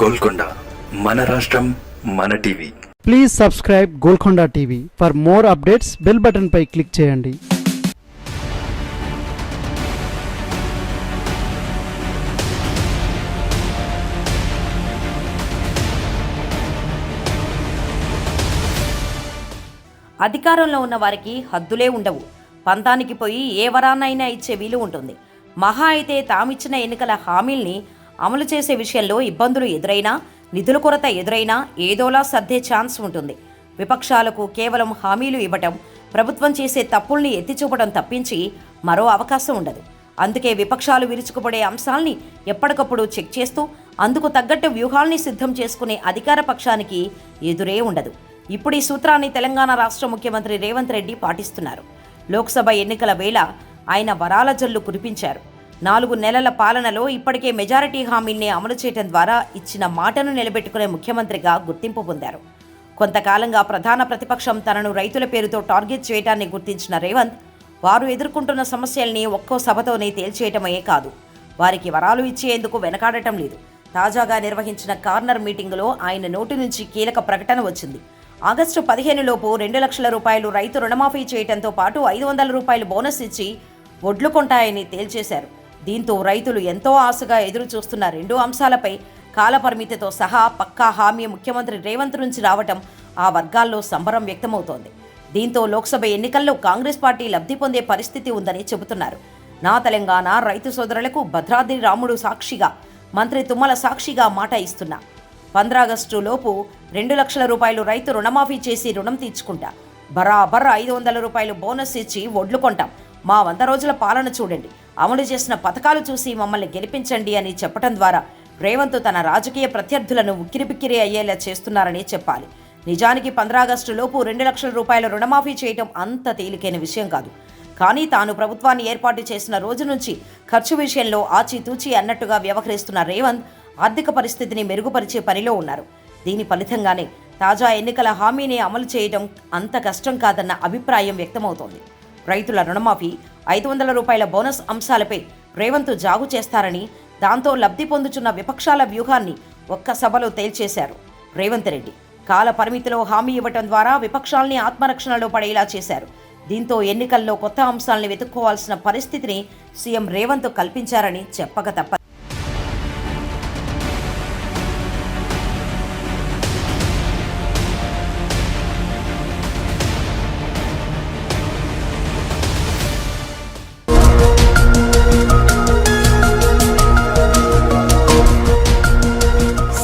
గోల్కొండ మన రాష్ట్రం మన TV. Please subscribe Golconda TV for more updates bell button pi click చేయండి. అధికారంలో ఉన్న వారికి హద్దులే ఉండవు. పంతానికి పోయి ఏ వరాన్నైనా ఇచ్చే వీలు ఉంటుంది. మహా అయితే తామిచ్చిన ఎన్నికల హామీల్ని అమలు చేసే విషయంలో ఇబ్బందులు ఎదురైనా నిధుల కొరత ఎదురైనా ఏదోలా సర్దే ఛాన్స్ ఉంటుంది. విపక్షాలకు కేవలం హామీలు ఇవ్వటం ప్రభుత్వం చేసే తప్పుల్ని ఎత్తిచూపడం తప్పించి మరో అవకాశం ఉండదు. అందుకే విపక్షాలు విరుచుకుపడే అంశాల్ని ఎప్పటికప్పుడు చెక్ చేస్తూ అందుకు తగ్గట్టు వ్యూహాల్ని సిద్ధం చేసుకునే అధికార పక్షానికి ఎదురే ఉండదు. ఇప్పుడు ఈ సూత్రాన్ని తెలంగాణ రాష్ట్ర ముఖ్యమంత్రి రేవంత్ రెడ్డి పాటిస్తున్నారు. లోక్సభ ఎన్నికల వేళ ఆయన వరాల జల్లు కురిపించారు. నాలుగు నెలల పాలనలో ఇప్పటికే మెజారిటీ హామీల్ని అమలు చేయడం ద్వారా ఇచ్చిన మాటను నిలబెట్టుకునే ముఖ్యమంత్రిగా గుర్తింపు పొందారు. కొంతకాలంగా ప్రధాన ప్రతిపక్షం తనను రైతుల పేరుతో టార్గెట్ చేయడాన్ని గుర్తించిన రేవంత్ వారు ఎదుర్కొంటున్న సమస్యల్ని ఒక్కో సభతోనే తేల్చేయటమే కాదు. వారికి వరాలు ఇచ్చేందుకు వెనకాడటం లేదు. తాజాగా నిర్వహించిన కార్నర్ మీటింగులో ఆయన నోటి నుంచి కీలక ప్రకటన వచ్చింది. ఆగస్టు పదిహేనులోపు రెండు లక్షల రూపాయలు రైతు రుణమాఫీ చేయడంతో పాటు ఐదు వందల రూపాయలు బోనస్ ఇచ్చి ఒడ్లు కొంటాయని తేల్చేశారు. దీంతో రైతులు ఎంతో ఆశగా ఎదురు చూస్తున్న రెండు అంశాలపై కాలపరిమితితో సహా పక్కా హామీ ముఖ్యమంత్రి రేవంత్ నుంచి రావటం ఆ వర్గాల్లో సంబరం వ్యక్తమవుతోంది. దీంతో లోక్సభ ఎన్నికల్లో కాంగ్రెస్ పార్టీ లబ్ధి పొందే పరిస్థితి ఉందని చెబుతున్నారు. నా తెలంగాణ రైతు సోదరులకు భద్రాద్రి రాముడు సాక్షిగా మంత్రి తుమ్మల సాక్షిగా మాట ఇస్తున్నా. పంద్రాగస్టు లోపు రెండు లక్షల రూపాయలు రైతు రుణమాఫీ చేసి రుణం తీర్చుకుంటా. బరాబర్ ఐదు వందల రూపాయలు బోనస్ ఇచ్చి ఒడ్లు కొంటాం. మా వంద రోజుల పాలన చూడండి. అమలు చేసిన పథకాలు చూసి మమ్మల్ని గెలిపించండి అని చెప్పడం ద్వారా రేవంత్ తన రాజకీయ ప్రత్యర్థులను ఉక్కిరిబిక్కిరి అయ్యేలా చేస్తున్నారని చెప్పాలి. నిజానికి పంద్రాగస్టు లోపు రెండు లక్షల రూపాయల రుణమాఫీ చేయటం అంత తేలికైన విషయం కాదు. కానీ తాను ప్రభుత్వాన్ని ఏర్పాటు చేసిన రోజు నుంచి ఖర్చు విషయంలో ఆచితూచి అన్నట్టుగా వ్యవహరిస్తున్న రేవంత్ ఆర్థిక పరిస్థితిని మెరుగుపరిచే పనిలో ఉన్నారు. దీని ఫలితంగానే తాజా ఎన్నికల హామీని అమలు చేయడం అంత కష్టం కాదన్న అభిప్రాయం వ్యక్తమవుతోంది. రైతుల రుణమాఫీ ఐదు వందల రూపాయల బోనస్ అంశాలపై రేవంత్ జాగు చేస్తారని దాంతో లబ్ధి పొందుచున్న విపక్షాల వ్యూహాన్ని ఒక్క సభలో తేల్చేశారు రేవంత్ రెడ్డి. కాల పరిమితిలో హామీ ఇవ్వటం ద్వారా విపక్షాల్ని ఆత్మరక్షణలో పడేలా చేశారు. దీంతో ఎన్నికల్లో కొత్త అంశాలను వెతుక్కోవాల్సిన పరిస్థితిని సీఎం రేవంత్ కల్పించారని చెప్పక తప్ప